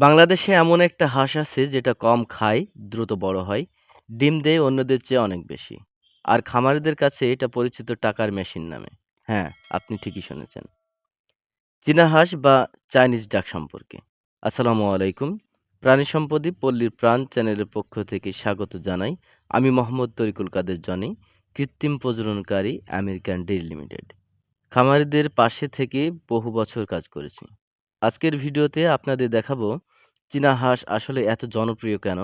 বাংলাদেশে এমন একটা হাঁস আছে যেটা কম খায়, দ্রুত বড় হয়, ডিম দেয় অন্যদের চেয়ে অনেক বেশি। আর খামারিদের কাছে এটা পরিচিত টাকার মেশিন নামে। হ্যাঁ, আপনি ঠিকই শুনেছেন। চীনা হাঁস বা চাইনিজ ডাক সম্পর্কে। আসসালামু আলাইকুম। প্রাণী সম্পদই পল্লীর প্রাণ চ্যানেলের পক্ষ থেকে স্বাগত জানাই। আমি মোহাম্মদ তরিকুল কাদের জনি, কৃত্রিম প্রজননকারী আমেরিকান ডেইরি লিমিটেড। খামারিদের পাশে থেকে বহু বছর কাজ করেছি। আজকের ভিডিওতে আপনাদের দেখাবো চীনা হাঁস আসলে এত জনপ্রিয় কেন,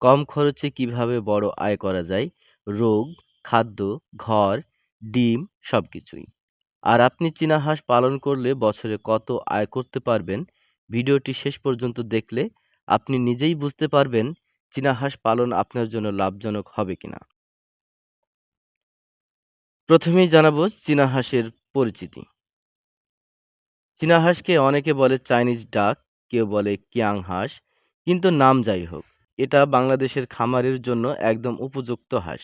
কম খরচে কীভাবে বড় আয় করা যায়, রোগ, খাদ্য, ঘর, ডিম সবকিছুই। আর আপনি চীনা হাঁস পালন করলে বছরে কত আয় করতে পারবেন, ভিডিওটি শেষ পর্যন্ত দেখলে আপনি নিজেই বুঝতে পারবেন চীনা হাঁস পালন আপনার জন্য লাভজনক হবে কিনা। প্রথমেই জানাব চীনা হাঁসের পরিচিতি। চীনা হাঁসকে অনেকে বলে চাইনিজ ডাক, কেউ বলে কিয়াং হাঁস, কিন্তু নাম যাই হোক, এটা বাংলাদেশের খামারের জন্য একদম উপযুক্ত হাঁস।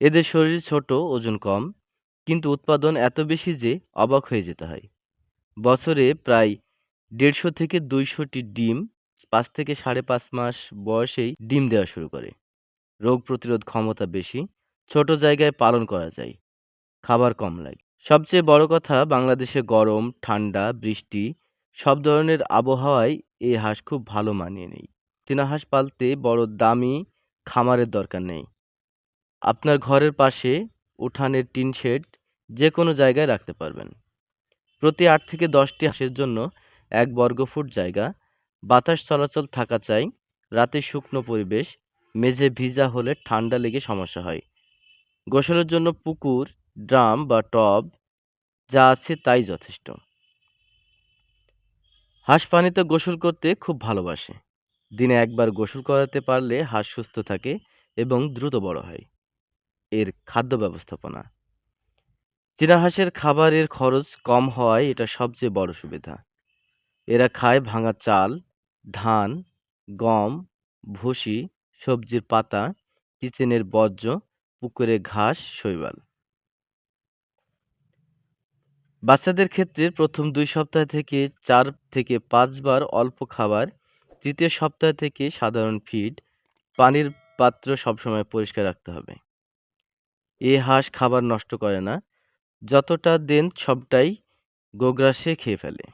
এদের শরীর ছোট, ওজন কম, কিন্তু উৎপাদন এত বেশি যে অবাক হয়ে যেতে হয়। বছরে প্রায় দেড়শো থেকে দুইশোটি ডিম পাঁচ থেকে সাড়ে পাঁচ মাস বয়সেই ডিম দেওয়া শুরু করে। রোগ প্রতিরোধ ক্ষমতা বেশি, ছোট জায়গায় পালন করা যায়, খাবার কম লাগে। সবচেয়ে বড় কথা বাংলাদেশে গরম, ঠান্ডা, বৃষ্টি সব ধরনের আবহাওয়ায় এই হাঁস খুব ভালো মানিয়ে নেই চীনা হাঁস পালতে বড় দামি খামারের দরকার নেই। আপনার ঘরের পাশে উঠানের টিন শেড যে কোনো জায়গায় রাখতে পারবেন। প্রতি আট থেকে দশটি হাঁসের জন্য এক বর্গফুট জায়গা, বাতাস চলাচল থাকা চাই, রাতে শুকনো পরিবেশ, মেঝে ভিজা হলে ঠান্ডা লেগে সমস্যা হয়। গোসলের জন্য পুকুর, ড্রাম বা টব যা আছে তাই যথেষ্ট। হাঁস পানিতে গোসল করতে খুব ভালোবাসে। দিনে একবার গোসল করাতে পারলে হাঁস সুস্থ থাকে এবং দ্রুত বড় হয়। এর খাদ্য ব্যবস্থাপনা চীনা হাঁসের খাবারের খরচ কম হওয়ায় এটা সবচেয়ে বড় সুবিধা। এরা খায় ভাঙা চাল, ধান, গম, ভুসি, সবজির পাতা, কিচেনের বর্জ্য, পুকুরে ঘাস, শৈবাল। বাচ্চাদের ক্ষেত্রে প্রথম দুই সপ্তাহ থেকে চার থেকে পাঁচবার অল্প খাবার, তৃতীয় সপ্তাহ থেকে সাধারণ ফিড, পানির পাত্র সবসময় পরিষ্কার রাখতে হবে। এ হাঁস খাবার নষ্ট করে না, যতটা দেন সবটাই গোগ্রাসে খেয়ে ফেলে।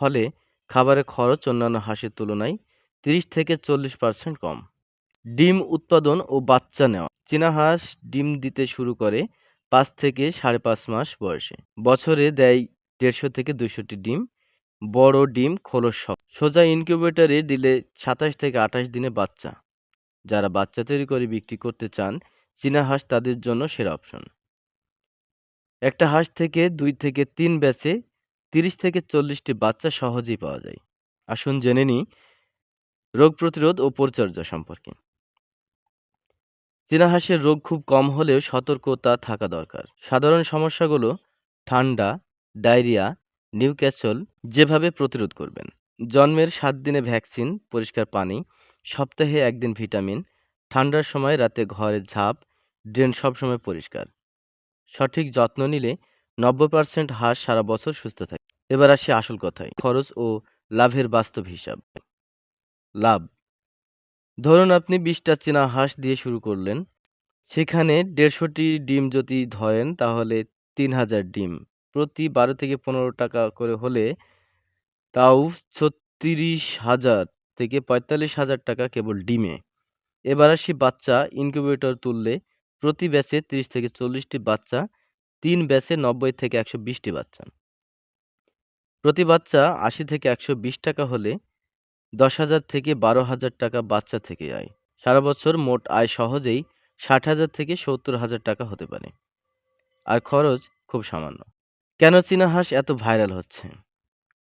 ফলে খাবারের খরচ অন্যান্য হাঁসের তুলনায় তিরিশ থেকে চল্লিশ পার্সেন্ট কম। ডিম উৎপাদন ও বাচ্চা নেওয়া চীনা হাঁস ডিম দিতে শুরু করে পাঁচ থেকে সাড়ে পাঁচ মাস বয়সে। বছরে দেয় দেড়শো থেকে দুইশোটি ডিম। বড় ডিম খোলস। সোজা ইনকিউবেটরে দিলে সাতাশ থেকে আঠাশ দিনে বাচ্চা। যারা বাচ্চা তৈরি করে বিক্রি করতে চান, চীনা হাঁস তাদের জন্য সেরা অপশন। একটা হাঁস থেকে দুই থেকে তিন ব্যাচে তিরিশ থেকে চল্লিশটি বাচ্চা সহজেই পাওয়া যায়। আসুন জেনে নিই রোগ প্রতিরোধ ও পরিচর্যা সম্পর্কে। চীনা হাঁসের রোগ খুব কম হলেও সতর্কতা থাকা দরকার। সাধারণ সমস্যাগুলো ঠান্ডা, ডায়রিয়া, নিউক্যাসল যেভাবে প্রতিরোধ করবেন। জন্মের সাত দিনে ভ্যাকসিন, পরিষ্কার পানি, সপ্তাহে একদিন ভিটামিন, ঠান্ডার সময় রাতে ঘরের ঝাঁপ, ড্রেন সবসময় পরিষ্কার। সঠিক যত্ন নিলে নব্বই পার্সেন্ট হাঁস সারা বছর সুস্থ থাকে। এবার আসি আসল কথায় খরচ ও লাভের বাস্তব হিসাব। লাভ ধরুন আপনি বিশটা চীনা হাঁস দিয়ে শুরু করলেন। সেখানে দেড়শোটি ডিম যদি ধরেন তাহলে তিন হাজার ডিম প্রতি বারো থেকে পনেরো টাকা করে হলে তাও ছত্রিশ হাজার থেকে পঁয়তাল্লিশ হাজার টাকা কেবল ডিমে। এবার আসি বাচ্চা ইনকিউবেটর তুললে প্রতি ব্যাচে ত্রিশ থেকে চল্লিশটি বাচ্চা, তিন ব্যাচে নব্বই থেকে একশো বিশটি বাচ্চা। প্রতি বাচ্চা আশি থেকে একশো বিশ টাকা হলে দশ হাজার থেকে বারো হাজার টাকা বাচ্চা থেকে আয়। সারা বছর মোট আয় সহজেই ষাট হাজার থেকে সত্তর হাজার টাকা হতে পারে। আর খরচ খুব সামান্য। কেন চীনা হাঁস এত ভাইরাল হচ্ছে?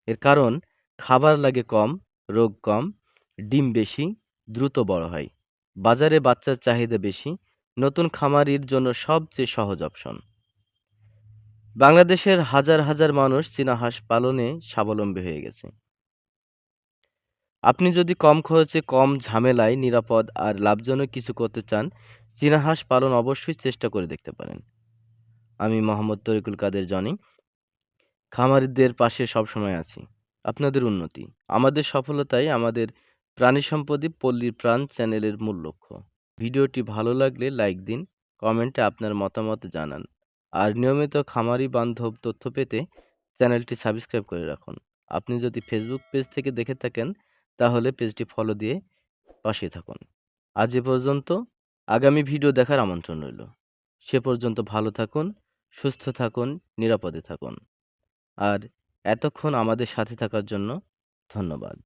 এর কারণ খাবার লাগে কম, রোগ কম, ডিম বেশি, দ্রুত বড় হয়। বাজারে বাচ্চার চাহিদা বেশি, নতুন খামারির জন্য সবচেয়ে সহজ অপশন। বাংলাদেশের হাজার হাজার মানুষ চীনা হাঁস পালনে স্বাবলম্বী হয়ে গেছে। আপনি যদি কম খরচে কম ঝামেলায় নিরাপদ আর লাভজনক কিছু করতে চান, চীনা হাঁস পালন অবশ্যই চেষ্টা করে দেখতে পারেন। আমি মোহাম্মদ তরিকুল কাদের জনি। খামারিদের পাশে সবসময় আছি। আপনাদের উন্নতি। আমাদের সফলতাই আমাদের প্রাণী সম্পদই পল্লীর প্রাণ চ্যানেলের মূল লক্ষ্য। ভিডিওটি ভালো লাগলে লাইক দিন, কমেন্টে আপনার মতামত জানান। আর নিয়মিত খামারি বান্ধব তথ্য পেতে চ্যানেলটি সাবস্ক্রাইব করে রাখুন। আপনি যদি ফেসবুক পেজ থেকে দেখে থাকেন তাহলে পেজটি ফলো দিয়ে পাশে থাকুন। আজ এ পর্যন্ত আগামী ভিডিও দেখার আমন্ত্রণ রইল। সে পর্যন্ত ভালো থাকুন, সুস্থ থাকুন, নিরাপদে থাকুন। আর এতক্ষণ আমাদের সাথে থাকার জন্য ধন্যবাদ।